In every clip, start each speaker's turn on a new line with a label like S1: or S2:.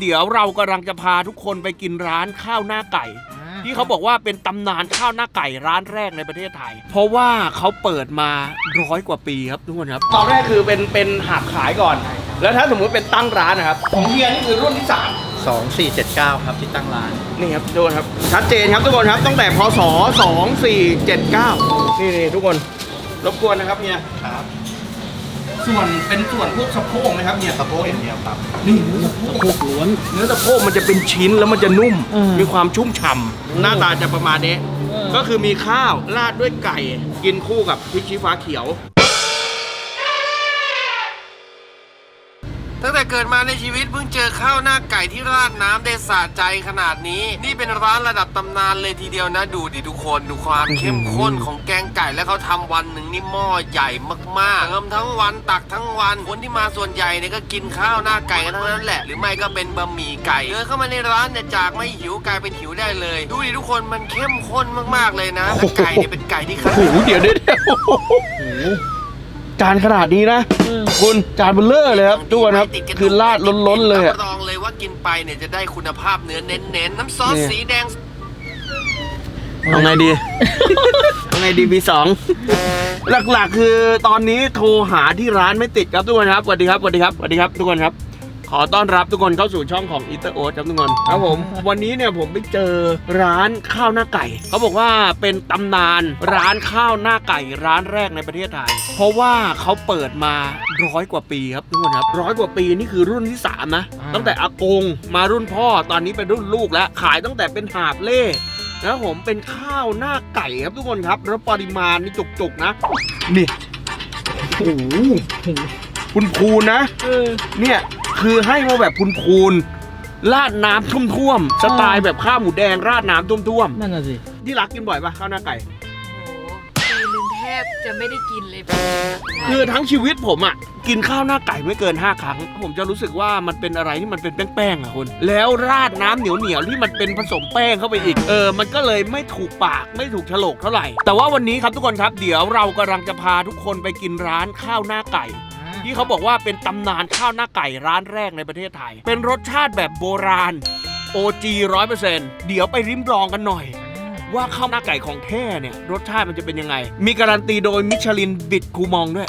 S1: เดี๋ยวเรากำลังจะพาทุกคนไปกินร้านข้าวหน้าไก่ ที่เขาบอกว่าเป็นตำนานข้าวหน้าไก่ร้านแรกในประเทศไทย เพราะว่าเขาเปิดมาร้อยกว่าปีครับทุกคนครับตอนแรกคือเป็นเป็นหาบขายก่อน แล้วถ้าสมมติเป็นตั้งร้านนะครับ ของเฮียนี่คือรุ่นที่สาม
S2: 2479 ครับที่ตั้งร้าน
S1: นี่ครับทุกคนครับ ชัดเจนครับทุกคนครับตั้งแต่พศ2479 นี่นี่ทุกคน รบกวนนะครับเนี่ย
S2: ครับ
S1: ส่วนเป็นส่วนพวกสะโพกนะครับเนี่ย
S2: สะโพกอย่างเดียวครับ
S1: นี่เนื้อสะโพกล้วน เนื้อสะโพกมันจะเป็นชิ้นแล้วมันจะนุ่มมีความชุ่มฉ่ำหน้าตาจะประมาณนี้ ก็คือมีข้าวราดด้วยไก่ กินคู่กับพริกชี้ฟ้าเขียว
S3: ตั้งแต่เกิดมาในชีวิตเพิ่งเจอข้าวหน้าไก่ที่ราดน้ำได้สะใจขนาดนี้ นี่เป็นร้านระดับตำนานเลยทีเดียวนะดูดิทุกคนดูความเข้มข้นของแกงไก่แล้วเขาทำวันหนึ่งนี่หม้อใหญ่มากๆเติมทั้งวันตักทั้งวันคนที่มาส่วนใหญ่เนี่ยก็กินข้าวหน้าไก่กันทั้งนั้นแหละ หรือไม่ก็เป็นบะหมี่ไก่เดินเข้ามาในร้านเนี่ยจากไม่หิวกลายเป็นหิวได้เลย ดูดิทุกคนมันเข้มข้นมากๆเลยนะและไก่เนี่ยเป็นไก่ที่คัด
S1: โอ้โหเดี๋ยวเดี๋ยวเดี๋ยวโอ้โห จานขนาดนี้นะคุณจานเบลเลอร์เลยครับทุกคนครับคือราดล้นๆเลยอะ
S3: รับรองเลยว่ากินไปเนี่ยจะได้คุณภาพเนื้อเน้นๆน้ำซอส
S1: เนี่ย
S3: สีแดง
S1: เอาไงดีเอาไงดี V2 หลักๆ คือตอนนี้โทรหาที่ร้านไม่ติดครับทุกคนครับสวัสดีครับสวัสดีครับสวัสดีครับทุกคนครับ ขอต้อนรับทุกคนเข้าสู่ช่องของอีเตอร์โอ๊ตครับทุกคนครับผมวันนี้เนี่ยผมไปเจอร้านข้าวหน้าไก่ เขาบอกว่าเป็นตำนานร้านข้าวหน้าไก่ร้านแรกในประเทศไทย เพราะว่าเขาเปิดมาร้อยกว่าปีครับทุกคนครับร้อยกว่าปีนี่คือรุ่นที่สามนะ
S2: อ่า
S1: ตั้งแต่อากงมารุ่นพ่อตอนนี้เป็นรุ่นลูกแล้วขายตั้งแต่เป็นหาบเล่นะครับผมเป็นข้าวหน้าไก่ครับทุกคนครับแล้วปริมาณนี่จุกๆนะนี่โอ้โหคุณพูนๆนะเนี่ย คือให้มาแบบคุณพูนๆราดน้ำท่วมๆสไตล์แบบข้าวหมูแดงราดน้ำท่วม
S4: นั่นน่ะสิ
S1: ๆที่รักกินบ่อยปะข้าวหน้าไก่
S5: โอ้โหปีหนึ่งแทบจะไม่ได้กินเลยแบบนี้
S1: คือทั้งชีวิตผมอะ กินข้าวหน้าไก่ไม่เกิน 5 ครั้ง ผมจะรู้สึกว่ามันเป็นอะไรที่มันเป็นแป้งๆอะคุณแล้วราดน้ำเหนียวๆที่มันเป็นผสมแป้งเข้าไปอีกเออมันก็เลยไม่ถูกปากไม่ถูกโฉลกเท่าไหร่ แต่ว่าวันนี้ครับทุกคนครับเดี๋ยวเรากำลังจะพาทุกคนไปกินร้านข้าวหน้าไก่ ที่เขาบอกว่าเป็นตำนานข้าวหน้าไก่ร้านแรกในประเทศไทย เป็นรสชาติแบบโบราณ OG ร้อยเปอร์เซ็นต์เดี๋ยวไปริมลองกันหน่อย ว่าข้าวหน้าไก่ของแท้เนี่ยรสชาติมันจะเป็นยังไง มีการันตีโดยมิชลินบิดคูมองด้วย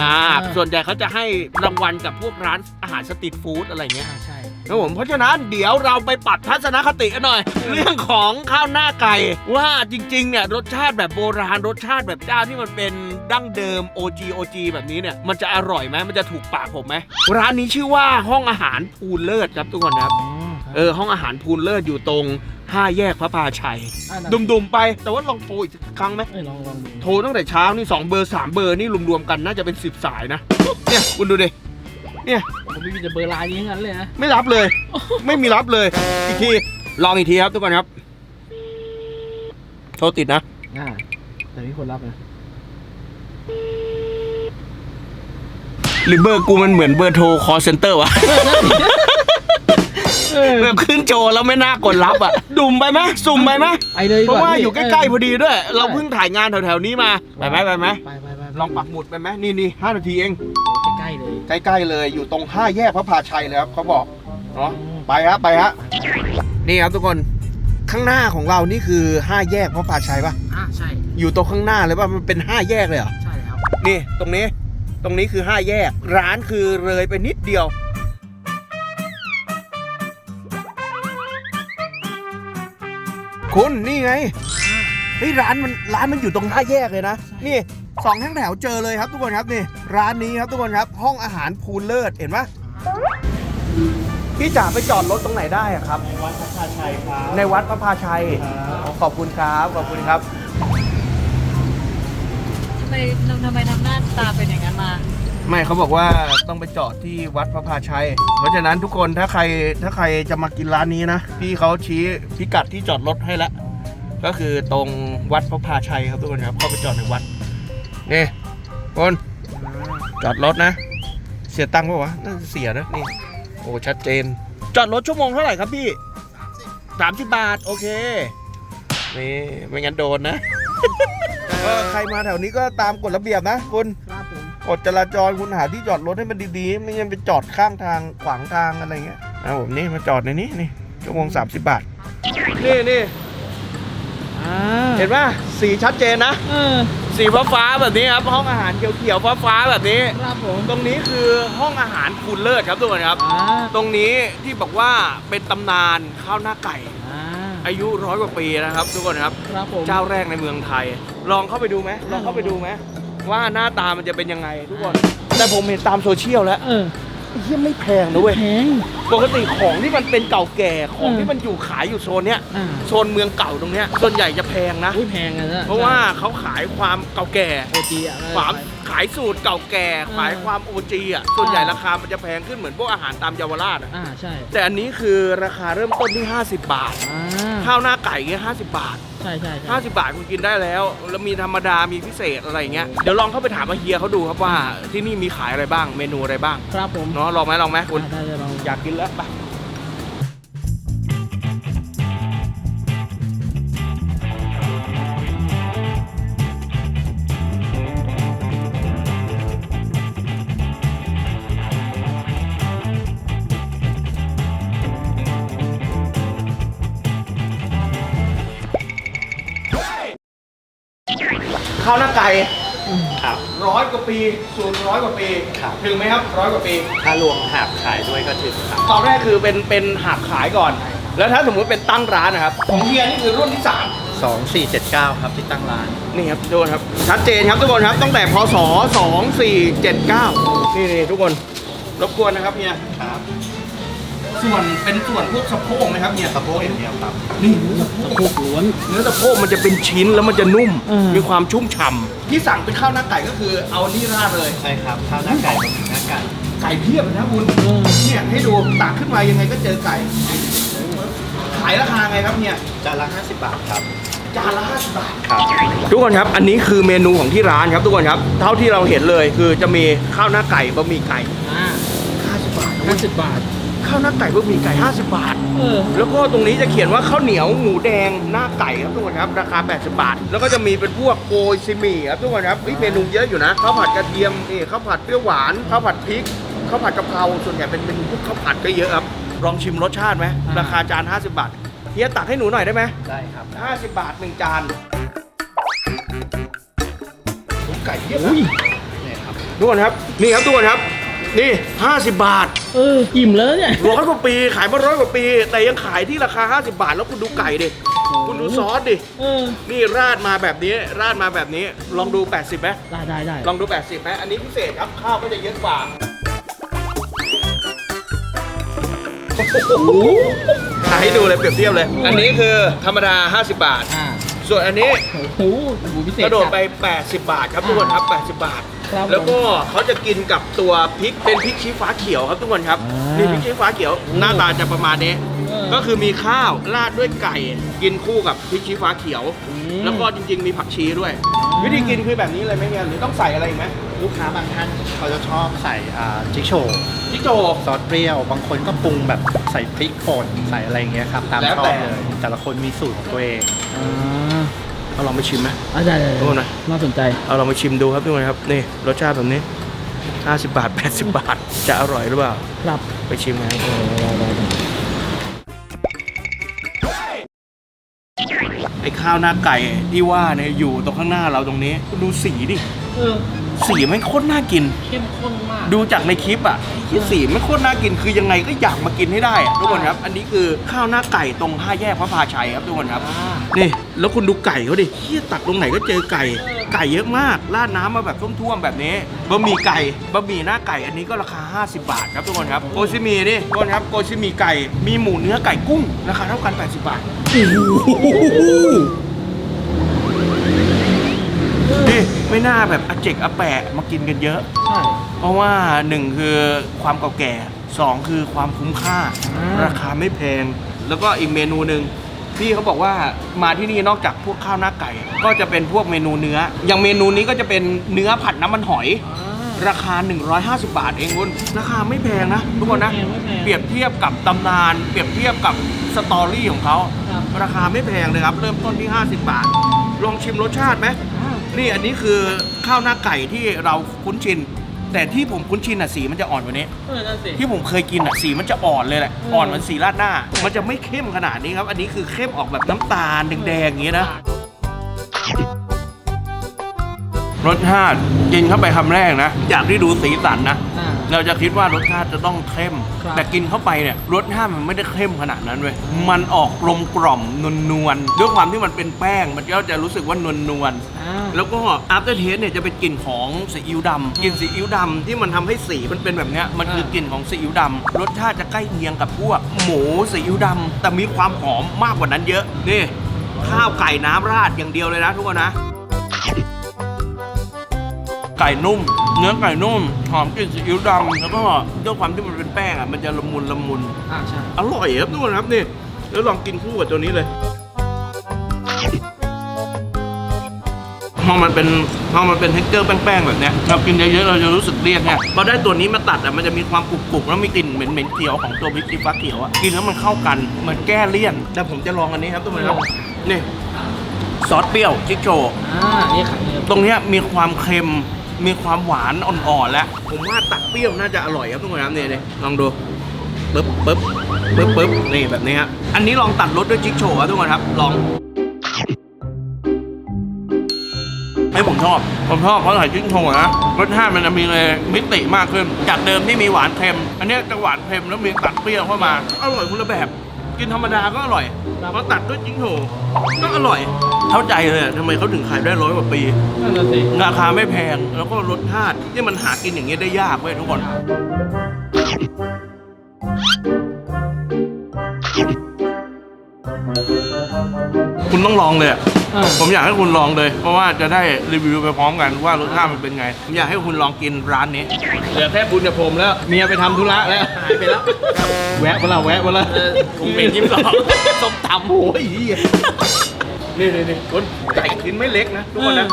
S1: อ่าส่วนใหญ่เขาจะให้รางวัลกับพวกร้านอาหารสตรีทฟู้ดอะไรเงี้ย
S4: ใช่
S1: ครับผมเพราะฉะนั้นเดี๋ยวเราไปปรับทัศนคติกันหน่อย เรื่องของข้าวหน้าไก่ ว่าจริงๆเนี่ยรสชาติแบบโบราณรสชาติแบบเจ้าที่มันเป็นดั้งเดิม OG OG แบบนี้เนี่ยมันจะอร่อยไหมมันจะถูกปากผมไหมร้านนี้ชื่อว่าห้องอาหารภูเลิศครับทุกคนครับเออห้องอาหารภูเลิศอยู่ตรงห้าแยกพระพาชัย ดุมๆไปแต่ว่าลองโทรอีกสักครั้งไหม
S4: เอ้ยลองลองดู
S1: โทรตั้งแต่เช้านี่ 2 เบอร์ 3 เบอร์นี่รวมๆกันน่าจะเป็น 10 สายนะ เนี่ย คุณดูดิ เนี่ย
S4: ผมไม่มีแต่เบอร์ไลน์นี้ทั้งนั้นเลยนะ
S1: ไม่รับเลย ไม่มีรับเลย อีกที ลองอีกทีครับทุกคนครับ โทรติดนะ
S4: อ่า แต่มีคนรับนะ
S1: หรือเบอร์กูมันเหมือนเบอร์โทรคอเซ็นเตอร์วะแบบขึ้นโจแล้วไม่น่ากดรับอะ ดุ่มไปไหมสุ่มไปไหม
S4: ไปเลยดี
S1: เพ
S4: ก
S1: ราะว่า
S4: พี่
S1: อยู่ใกล้ๆพอดีด้วย เราเพิ่งถ่ายงานแถวๆนี้มา ไปไหมไปไหม
S4: ไปไปไป
S1: ลองปักหมุดไปไหมนี่นี่ห้านาทีเอง
S4: ใก ล้ๆเลย
S1: ใกล้ๆเลยอยู่ตรงห้าแยกพระพาชัยเลยครับเขาบอกเนาะไปฮะไปฮะนี่ครับทุกคนข้างหน้าของเรานี่คือห้าแยกพระพาชัยปะ
S4: อ่าใช่
S1: อยู่ตรงข้างหน้าเลยปะมันเป็นห้าแยกเลยเหรอ
S4: ใช่แล้ว
S1: นี่ตรงนี้ตรงนี้คือห้าแยกร้านคือเลยไปนิดเดียวคุณนี่ไงเฮ้ยร้านมันร้านมันอยู่ตรงห้าแยกเลยนะนี่ สองทั้งแถวเจอเลยครับทุกคนครับนี่ร้านนี้ครับทุกคนครับ ห้องอาหารพูนเลิศเห็นปะพี่จ๋าไปจอดรถตรงไหนได้อะครับ
S2: วัดพระชาชัยครับ
S1: ในวัดพระพาชัย ขอบคุณครับขอบคุณครับ
S5: ทำไมทำไมทำหน้าตาเป็นอย่างนั้นมา
S1: ไม่เขาบอกว่าต้องไปจอดที่วัดพระพาชัย เพราะฉะนั้นทุกคนถ้าใครถ้าใครจะมากินร้านนี้นะพี่เขาชี้พิกัดที่จอดรถให้แล้วก็คือตรงวัดพระพาชัยครับทุกคนครับเข้าไปจอดในวัด นี่คนจอดรถนะ เสียตังค์ปะวะน่าจะเสียนะนี่โอ้ชัดเจน จอดรถชั่วโมงเท่าไหร่ครับพี่สามสิบบาท โอเคนี่ไม่งั้นโดนนะก็ใครมาแถวนี้ก็ตามกฎระเบียบนะคุณ
S4: ครับผม
S1: กฎจราจรคุณหาที่จอดรถให้มันดีๆ ไม่งั้นไปจอดข้างทางขวางทางอะไรเงี้ยนะผมนี่มาจอดในนี้นี่ชั่วโมง30บาท นี่นี่
S4: อ่า
S1: เห็นป่ะสีชัดเจนนะ
S4: เออ
S1: สีฟ้าฟ้าๆแบบนี้ครับ ห้องอาหารเขียวๆฟ้าๆแบบนี้
S4: ครับผม
S1: ตรงนี้คือห้องอาหารคุณเลิศครับทุกคนครับ
S4: อ่า
S1: ตรงนี้ที่บอกว่าเป็นตำนานข้าวหน้าไก่
S4: อ่า
S1: อายุร้อยกว่าปีนะครับ ทุกคนครับ
S4: ครับผม
S1: เจ้าแรกในเมืองไทย ลองเข้าไปดูไหมลองเข้าไปดูไหมว่าหน้าตามันจะเป็นยังไงทุกคน แต่ผมเห็นตามโซเชียลแล้ว
S4: เออ
S1: เฮียไม่แพงนะเว้ย
S4: แพง
S1: ปกติของที่มันเป็นเก่าแก่ของ
S4: อืม
S1: ที่มันอยู่ขายอยู่โซนเนี้ย
S4: อ่า
S1: โซนเมืองเก่าตรงเนี้ยส่วนใหญ่จะแพงนะ
S4: อุ้ยแพงอะนะ
S1: เพราะว่าเขาขายความเก่าแก่
S4: โอจีอะ
S1: ความขายสูตรเก่าแก่ ขายความโอจีอะส่วนใหญ่ราคามันจะแพงขึ้นเหมือนพวกอาหารตามเยาวราชอะ
S4: อ่าใช่
S1: แต่อันนี้คือราคาเริ่มต้นที่ 50 บาท
S4: อ่า
S1: ข้าวหน้าไก่เงี้ย50บาท
S4: ใช่ใช่ใช่
S1: 50 บาทคุณกินได้แล้ว แล้วมีธรรมดามีพิเศษอะไรอย่างเงี้ยเดี๋ยวลองเข้าไปถามอาเฮียเขาดูครับว่าที่นี่มีขายอะไรบ้างเมนูอะไรบ้าง
S4: ครับผม
S1: เนาะลองไหมลองไหมคุณ
S4: อ่าได้ได้ลอง
S1: อยากกินแล้วไป ข้าวหน้าไก่
S2: ครับ
S1: ร้อยกว่าปีศูนย์ร้อยกว่าปี
S2: ครับ
S1: ถึงไหมครับร้อยกว่าปี
S2: ถ้ารวมหาบขายด้วยก็ถึงครับ
S1: ตอนแรกคือเป็นเป็นหาบขายก่อน แล้วถ้าสมมติเป็นตั้งร้านนะครับของเฮียนี่คือรุ่นที่
S2: 2479 ครับที่ตั้งร้าน
S1: 3นี่ครับทุกคนครับชัดเจนครับทุกคนครับตั้งแต่พศ2479นี่นี่ทุกคนรบกวนนะครับเฮีย
S2: ครับ
S1: ส่วนเป็นส่วนพวกสะโพกนะครับเฮีย
S2: สะโพกอย่างเดียวครับ
S1: นี่เนื้อสะโพ
S4: ตะ
S1: ก
S4: โพกล้วน
S1: เนื้อสะโพกมันจะเป็นชิ้นแล้วมันจะนุ่ม
S4: อืม
S1: มีความชุ่มฉ่ำที่สั่งเป็นข้าวหน้าไก่ก็คือเอานี่ราดเลย
S2: ใช่ครับข้าวหน้าไก่บะหมี่หน้าไก่
S1: ไก่เพียบเลยนะคุณ
S4: เออ
S1: เนี่ยให้ดูตักขึ้นมายังไงก็เจอไก่ขายราคาไงครับเนี่ย
S2: จานละ50 บาทครับ
S1: จานละ50บาท
S2: ครับ
S1: ทุกคนครับ อันนี้คือเมนูของที่ร้านครับ ทุกคนครับ เท่าที่เราเห็นเลยคือจะมีข้าวหน้าไก่บะหมี่ไก่
S4: อ่า
S1: 50บาท
S4: ห้าสิบบาท
S1: ข้าวหน้าไก่บะหมี่ไก่ 50 บาท
S4: เออ
S1: แล้วก็ตรงนี้จะเขียนว่าข้าวเหนียวหมูแดงหน้าไก่ครับทุกคนครับราคา 80 บาท แล้วก็จะมีเป็นพวกโกยซิหมี่ครับทุกคนครับเฮ้ยเมนูเยอะอยู่นะข้าวผัดกระเทียมนี่ข้าวผัดเปรี้ยวหวานข้าวผัดพริกข้าวผัดกะเพราส่วนใหญ่เป็นเมนูพวกข้าวผัดก็เยอะครับลองชิมรสชาติไหม
S4: อ่า
S1: ราคาจาน 50 บาทเฮียตักให้หนูหน่อยได้ไหม
S2: ได้ครับ
S1: 50 บาทหนึ่งจานไก่เยอะ
S4: อุ้ย
S2: เนี่ยครับ
S1: ทุกคนครับนี่ครับทุกคนครับ นี่ 50 บาท
S4: เอออิ่มแล้วเนี่ย
S1: ร้อยกว่าปีขายมาร้อยกว่าปี แต่ยังขายที่ราคา 50 บาท แล้วคุณดูไก่ดิคุณดูซอสดิ
S4: เออ
S1: นี่ราดมาแบบนี้ ราดมาแบบนี้ลองดู 80ไหม
S4: ได้ได้ได้
S1: ลองดู 80ไหมอันนี้พิเศษครับข้าวก็จะเยอะกว่าขายให้ดูเลยเปรียบเทียบเลย อันนี้คือธรรมดา 50 บาท
S4: อ่า
S1: ส่วนอันนี้
S4: โอ้โหหมูพิเศษ
S1: กระโดดไป
S4: จั
S1: 80 บาทครับทุกคนครับ 80 บาท
S4: ครับ
S1: แล้วก็เขาจะกินกับตัวพริกเป็นพริกชี้ฟ้าเขียวครับทุกคนครับ
S4: อ่านี่
S1: นี่พริกชี้ฟ้าเขียวหน้าตาจะประมาณนี้
S4: เออ
S1: ก็คือมีข้าวราดด้วยไก่ กินคู่กับพริกชี้ฟ้าเขียว
S4: อืม
S1: แล้วก็จริง ๆ มีผักชีด้วย
S4: อืม
S1: วิธีกินคือแบบนี้เลยไหมเนี่ยหรือต้องใส่อะไรอีกไหม
S2: ลูกค้าบางท่านเขาจะชอบใส่อ่าจิ๊กโชว์
S1: จิ๊กโจ
S2: ซอสเปรี้ยว บางคนก็ปรุงแบบใส่พริกป่นใส่อะไรอย่างเงี้ยครับ ตาม
S1: แล้ว
S2: ชอ
S1: แต่
S2: บเลย แต่ละคนมีสูตรของตัวเอง
S4: อ่า
S1: เอาลองไปชิมไหม
S4: อะได้ได้
S1: โทษนะ
S4: น่าสนใจ
S1: เอาลองไปชิมดูครับทุกคนครับนี่รสชาติแบบนี้ 50 บาท 80 บาท จะอร่อยหรือเปล่า
S4: ครับ
S1: ไปชิมกันครับ
S4: เออได้ได้ได้
S1: ไอ้ข้าวหน้าไก่ที่ว่าเนี่ยอยู่ตรงข้างหน้าเราตรงนี้คุณดูสีดิ
S4: เออ
S1: สีไม่โคตรน่ากิน
S4: เข้มข้นมาก
S1: ดูจากในคลิปอะที่สีไม่โคตรน่ากินคือยังไงก็อยากมากินให้ได้อะทุกคนครับ อันนี้คือข้าวหน้าไก่ตรงห้าแยกพระพาชัยครับทุกคนครับ
S4: อ่า
S1: นี่ แล้วคุณดูไก่เขาดิเฮียตักตรงไหนก็เจอไก่ ไก่เยอะมาก ราดน้ำมาแบบท่วมๆแบบนี้บะหมี่ไก่บะหมี่หน้าไก่อันนี้ก็ราคา 50 บาทครับทุกคนครับโกชิมีนี่ทุกคนครับโกชิมีไก่มีหมูเนื้อไก่กุ้งราคาเท่ากัน 80 บาทนี่ ไม่น่าแบบอาเจกอาแปะมากินกันเยอะ
S4: ใช่
S1: เพราะว่าหนึ่งคือความเก่าแก่สองคือความคุ้มค่า
S4: อ่า
S1: ราคาไม่แพง แล้วก็อีกเมนูหนึ่งพี่เขาบอกว่ามาที่นี่นอกจากพวกข้าวหน้าไก่ ก็จะเป็นพวกเมนูเนื้อ อย่างเมนูนี้ก็จะเป็นเนื้อผัดน้ำมันหอย
S4: อ่า
S1: ราคา 150 บาทเองคุณราคาไม่แพงนะ ทุกคนนะ
S4: ไม่แพงไม่แพง
S1: เปรียบเทียบกับตำนาน เปรียบเทียบกับสตอรี่ของเขา
S4: ครับ
S1: ราคาไม่แพงเลยครับ เริ่มต้นที่ 50 บาท ลองชิมรสชาติไหม
S4: อ่า
S1: นี่อันนี้คือข้าวหน้าไก่ที่เราคุ้นชิน แต่ที่ผมคุ้นชินอะสีมันจะอ่อนกว่านี้
S4: เออนั่นสิ
S1: ที่ผมเคยกินอะสีมันจะอ่อนเลยแหละ
S4: อืม
S1: อ่อนเหมือนสีราดหน้า มันจะไม่เข้มขนาดนี้ครับ อันนี้คือเข้มออกแบบน้ำตาลแดงๆอย่างนี้นะ รสชาติกินเข้าไปคำแรกนะจากที่ดูสีสันนะ
S4: อ่า
S1: เราจะคิดว่ารสชาติจะต้องเข้ม
S4: ครับ
S1: แต่กินเข้าไปเนี่ยรสชาติมันไม่ได้เข้มขนาดนั้นเว้ยมันออกกลมกล่อมนวลนวลๆด้วยความที่มันเป็นแป้ง มันก็จะรู้สึกว่านวลนวลๆ
S4: อ่า
S1: แล้วก็ after taste เนี่ยจะเป็นกลิ่นของซีอิ๊วดำกลิ่นซีอิ๊วดำที่มันทำให้สีมันเป็นแบบเนี้ยมันคือกลิ่นของซีอิ๊วดำรสชาติจะใกล้เคียงกับพวก หมูซีอิ๊วดำแต่มีความหอมมากกว่านั้นเยอะนี่ข้าวไก่น้ำราดอย่างเดียวเลยนะทุกคนนะ ไก่นุ่ม เนื้อไก่นุ่ม หอมกลิ่นซีอิ๊วดำแล้วก็ด้วยความที่มันเป็นแป้งอะมันจะละมุนละมุน
S4: อ่าใช่
S1: อร่อยครับทุกคนครับนี่แล้วลองกินคู่กับตัวนี้เลยพอมันเป็นพอมันเป็นเท็กเจอร์แป้งๆแบบเนี้ยเรากินเยอะๆเราจะรู้สึกเลี่ยนเนี่ยพอได้ตัวนี้มาตัดอะมันจะมีความกรุบๆแล้วมีกลิ่นเหม็นๆเขียวของตัวพริกชี้ฟ้าเขียวอะกินแล้วมันเข้ากันเหมือนแก้เลี่ยนแต่ผมจะลองอันนี้ครับทุกคนครับนี่ซอสเปรี้ยวจิ๊กโจ
S4: อ่านี่ขังเลย
S1: ตรงเนี้ยมีความเค็ม มีความหวานอ่อนๆแล้ว ผมว่าตัดเปรี้ยวน่าจะอร่อยครับทุกคนครับนี่นี่ลองดูปึ๊บปึ๊บปึ๊บปึ๊บนี่แบบนี้ครับอันนี้ลองตัดรสด้วยจิ๊กโชว์ครับทุกคนครับ ลองให้ผมชอบ ผมชอบเพราะใส่จิ๊กโชว์นะรสชาติมันจะมีเลยมิติมากขึ้น จากเดิมที่มีหวานเค็ม อันเนี้ยจะหวานเค็มแล้วมีตัดเปรี้ยวเข้ามา อร่อยคนละแบบ กินธรรมดาก็อร่อยเพราะตัดด้วยจิ๊กโชว์ก็อร่อย เข้าใจเลยอะทำไมเขาถึงขายได้ร้อยกว่าปี
S4: นั่นน่ะสิ
S1: ราคาไม่แพงแล้วก็รสชาติที่มันหากินอย่างเงี้ยได้ยากเว้ยทุกคน คุณต้องลองเลยอะ
S4: อ่า
S1: ผมอยากให้คุณลองเลย เพราะว่าจะได้รีวิวไปพร้อมกันว่ารสชาติมันเป็นไง ผมอยากให้คุณลองกินร้านนี้เหลือแค่บุญกับผมแล้วเมียไปทำธุระแล้ว
S4: หายไปแล้ว
S1: แวะมาละแวะมาละ
S4: ผมเป็นยิ้มสอง
S1: ส้มตำโอ้ยเหี้ยนี่นี่นี่คนไก่ชิ้นไม่เล็กนะทุกคนนะ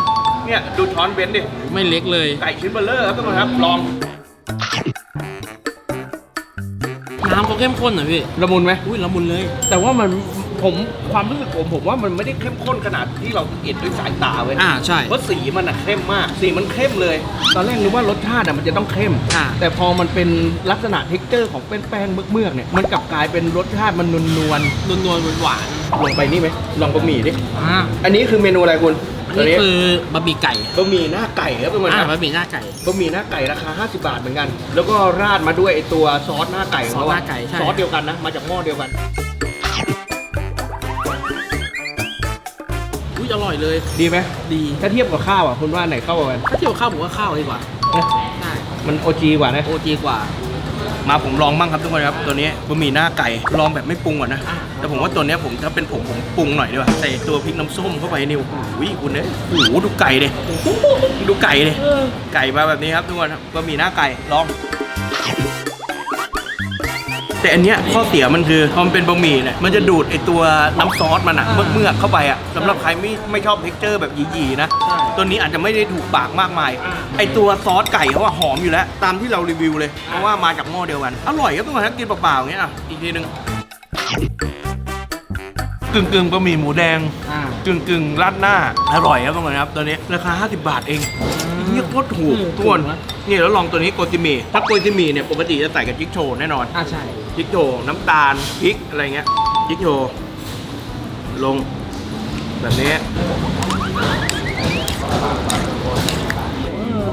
S1: เนี่ยดูช้อนเบนซ์ดิ
S4: ไม่เล็กเลย
S1: ไก่ชิ้นเบลเลอร์ครับทุกคนครับ ลอง
S4: น้ำเขาเข้มข้นเหรอพี่
S1: ละมุนไหม
S4: อุ้ยละมุนเลย
S1: แต่ว่ามัน ผมความรู้สึกผมผมว่ามันไม่ได้เข้มข้นขนาดที่เราเห็นด้วยสายตาเว้ย
S4: อ่าใช่
S1: เพราะสีมันอะเข้มมาก สีมันเข้มเลย ตอนแรกนึกว่ารสชาติอะมันจะต้องเข้ม
S4: อ่า
S1: แต่พอมันเป็นลักษณะเท็กเจอร์ของแป้งๆเมือกๆเนี่ยมันกลับกลายเป็นรสชาติมันนวล
S4: นวลนวลๆหวาน
S1: ๆลงไปนี่ไหมลองบะหมี่ดิ
S4: ๆอ่า
S1: อันนี้คือเมนูอะไรคุณตัว
S4: นี่
S1: นี้
S4: คือบะหมี่ไก่
S1: บะหมี่หน้าไก่ครับทุกคน
S4: อ่า
S1: ครับ
S4: บะหมี่หน้าไก่
S1: บะหมี่หน้าไก่ราคา 50 บาทเหมือนกัน แล้วก็ราดมาด้วยไอตัวซอสหน้าไก่ของ
S4: ซอส
S1: เขา
S4: ห
S1: อะ
S4: น้าไก่ใช่
S1: ซอสเดียวกันนะ มาจากหม้อเดียวกัน
S4: อุ้ยอร่อยเลย
S1: ดีไหม
S4: ดี
S1: ถ้าเทียบกับข้าวอะคุณว่าไหนเข้ากัน
S4: ถ้าเที่ยวข้าวผมว่าข้าวดีกว่า
S1: เอ๊ะ
S4: ใช่
S1: มันโอจีกว่านะ
S4: โอจีกว่า
S1: มาผมลองบ้างครับทุกคนครับ ตัวนี้บะหมี่หน้าไก่ลองแบบไม่ปรุงก่อนนะ
S4: อ่า
S1: แต่ผมว่าตัวเนี้ยผมถ้าเป็นผมผมปรุงหน่อยดีกว่าใส่ตัวพริกน้ำส้มเข้าไปนี่โอ้โหคุณเนี่ยโอ้โหดูไก่เลยดูไก่เลยไก่มาแบบนี้ครับทุกคนครับบะหมี่หน้าไก่ลอง แต่อันเนี้ยข้อเสียมันคือพอมันเป็นบะหมี่เนี่ยมันจะดูดไอตัวน้ำซอสมันอะ
S4: อ่า
S1: เมือกๆเข้าไปอะสำหรับใครไม่ไม่ชอบเท็กเจอร์แบบหยีๆนะ
S4: ใช่
S1: ตัวนี้อาจจะไม่ได้ถูกปากมากมาย
S4: อ่า
S1: ไอตัวซอสไก่เขาอะหอมอยู่แล้ว ตามที่เรารีวิวเลย เพราะว่ามาจากหม้อเดียวกัน อร่อยครับทุกคนครับกินเปล่าๆอย่างเงี้ยอะอีกทีหนึงกึ่งกึ่งๆบะหมี่หมูแดง
S4: อ่า กึ่
S1: งกึ่งๆราดหน้า อร่อยครับทุกคนครับตัวนี้ราคา 50 บาทเองเงี้ยโคตรถูกทุกคนนี่แล้วลองตัวนี้โกจิเมถ้าโกจิเมเนี่ยปกติจะใส่กับจิ๊กโชว์แน่นอน
S4: อ่าใช่
S1: พริกโยน้ำตาลพริกอะไรเงี้ยพริกโยลง แบบนี้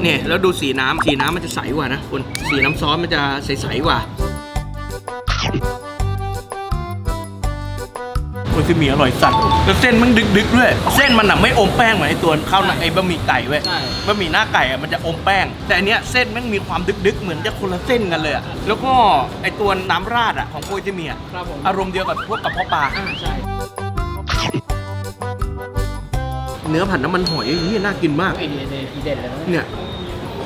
S1: เนี่ยแล้วดูสีน้ำสีน้ำมันจะใสกว่านะคุณสีน้ำซอสมันจะใสๆกว่า โอ้ยที่มีอร่อยสัตว์แล้วเส้นมันดึกๆด้วย เส้นมันหนักไม่อมแป้งเหมือนไอตัวข้าวหน้าไอบะหมี่ไก่เว้ย
S4: ใช่
S1: บะหมี่หน้าไก่อะมันจะอมแป้ง แต่อันเนี้ยเส้นแมันมีความดึกๆเหมือนจะคนละเส้นกันเลยอะแล้วก็ไอตัวน้ำราดอะของโกยจิเมีย
S4: ครับผม
S1: อารมณ์เดียวกับพวกกระเพาะปลา
S4: อ่าใช่
S1: เนื้อผัดน้ำมันหอยนี่น่ากินมาก
S4: ไอเดียเนี่ยทีเด็ดเลยนะ
S1: เนี่ย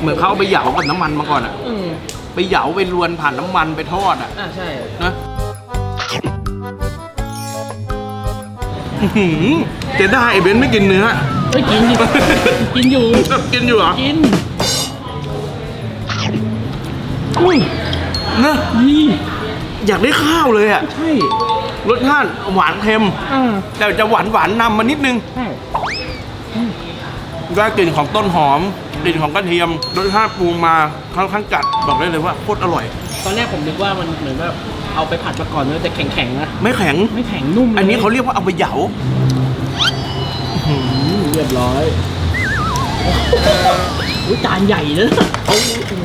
S1: เหมือนเขาเอาไปเหยากับน้ำมันมาก่อนอะ
S4: อืม
S1: ไปเหยาไปรวนผ่านน้ำมันไปทอดอะ
S4: อ่าใช่
S1: นะ จะได้ไอเบนซ์ไม่กินเนื้อ
S4: เฮ้ยกินดิกินอยู่
S1: กินอยู่เหรอ
S4: กิน
S1: อุ้ยนะ
S4: ดี
S1: อยากได้ข้าวเลยอะ
S4: ใช่
S1: รสชาติหวานเค็ม
S4: อ่า
S1: แต่จะหวานหวานๆนำมานิดนึง
S4: ใช่
S1: ได้กลิ่นของต้นหอม
S4: อื
S1: กลิ่นของกระเทียมรสชาติปรุงมาค่อนข้างจัดบอกได้เลยว่าโคตรอร่อย
S4: ตอนแรกผมนึกว่ามันเหมือนแบบ เอาไปผัดมาก่อนมันจะแข็งๆนะ
S1: ไม่แข็ง
S4: ไม่แข็งนุ่มลย
S1: อันนี้เขาเรียกว่าเอาไปเหยา
S4: อืมเรียบร้อยอุ้ยจานใหญ่เลยโอ้โห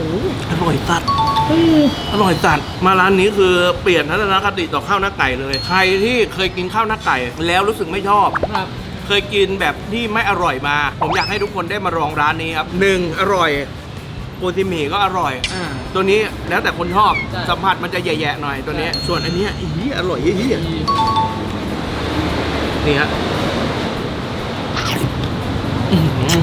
S1: อร่อยตัด
S4: เฮ้ย
S1: อร่อยจัดมาร้านนี้คือเปลี่ยนทัศนคติต่อข้าวหน้าไก่เลย ใครที่เคยกินข้าวหน้าไก่ แล้วรู้สึกไม่ชอบ
S4: ครับ
S1: เคยกินแบบที่ไม่อร่อยมา ผมอยากให้ทุกคนได้มาลองร้านนี้ครับหนึ่งอร่อย ปูติหมี่ก็อร่อย
S4: อ่า
S1: ตัวนี้แล้วแต่คนชอบ
S4: ใช่
S1: สัมผัสมันจะแย่ๆหน่อยตัวนี้
S4: ใช่
S1: ส่วนอันเนี้ยอีอร่อยอีนี่ฮะอื้อหือ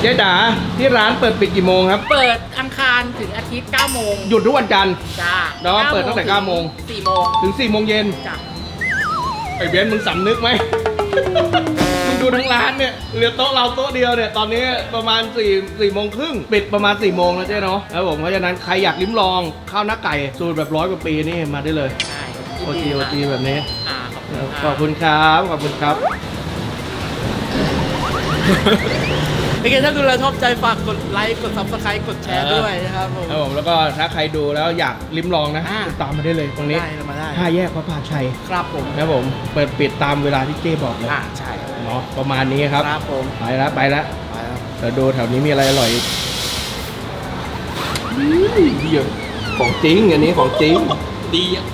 S1: เจ๊จ๋าที่ร้านเปิดปิดกี่โมงครับ
S4: เปิดอังคารถึงอาทิตย์9โมง
S1: หยุดทุกวันจันทร์
S4: จ้า
S1: แล้วก็เปิดตั้งแต่9โมง
S4: 4โมง
S1: ถึง4โมงเย็น
S4: จ้า
S1: ไอ้เบนซ์มึงสำนึกไหมมึงดู ทั้งร้านเนี่ยเหลือโต๊ะเราโต๊ะเดียวเนี่ยตอนนี้ประมาณ4 4โมงครึ่งปิดประมาณ4โมงแล้วเจ๊เนาะแล้วผมเพราะฉะนั้นใครอยากลิ้มลองข้าวหน้าไก่สูตรแบบร้อยกว่าปีนี่มาได้เลย
S4: ใช่
S1: โอทีโอทีแบบนี้
S4: อ่าขอบคุณ
S1: ขอบคุณครับขอบคุณครับ
S4: โอเคถ้าดูแลชอบใจฝากกดไลค์กด subscribe กดแชร์ด้วยนะครับผม
S1: ครับผมแล้วก็ถ้าใครดูแล้วอยากลิ้มลองนะ
S4: อ่า
S1: ติดตามมาได้เลยตรงนี้
S4: ได้มาได้
S1: ห้าแยกพระพาชัย
S4: ครับผม
S1: นะครับผมเปิดปิดตามเวลาที่เจ้บอกเลย
S4: อ่าใช่
S1: เนาะประมาณนี้ครับ
S4: ครับผม
S1: ไปแล้วไปแล้ว
S4: ไปแล้ว
S1: เดี๋ยวดูแถวนี้มีอะไรอร่อยอีกเฮียของจริงอันนี้ของจริง
S4: ดีอะ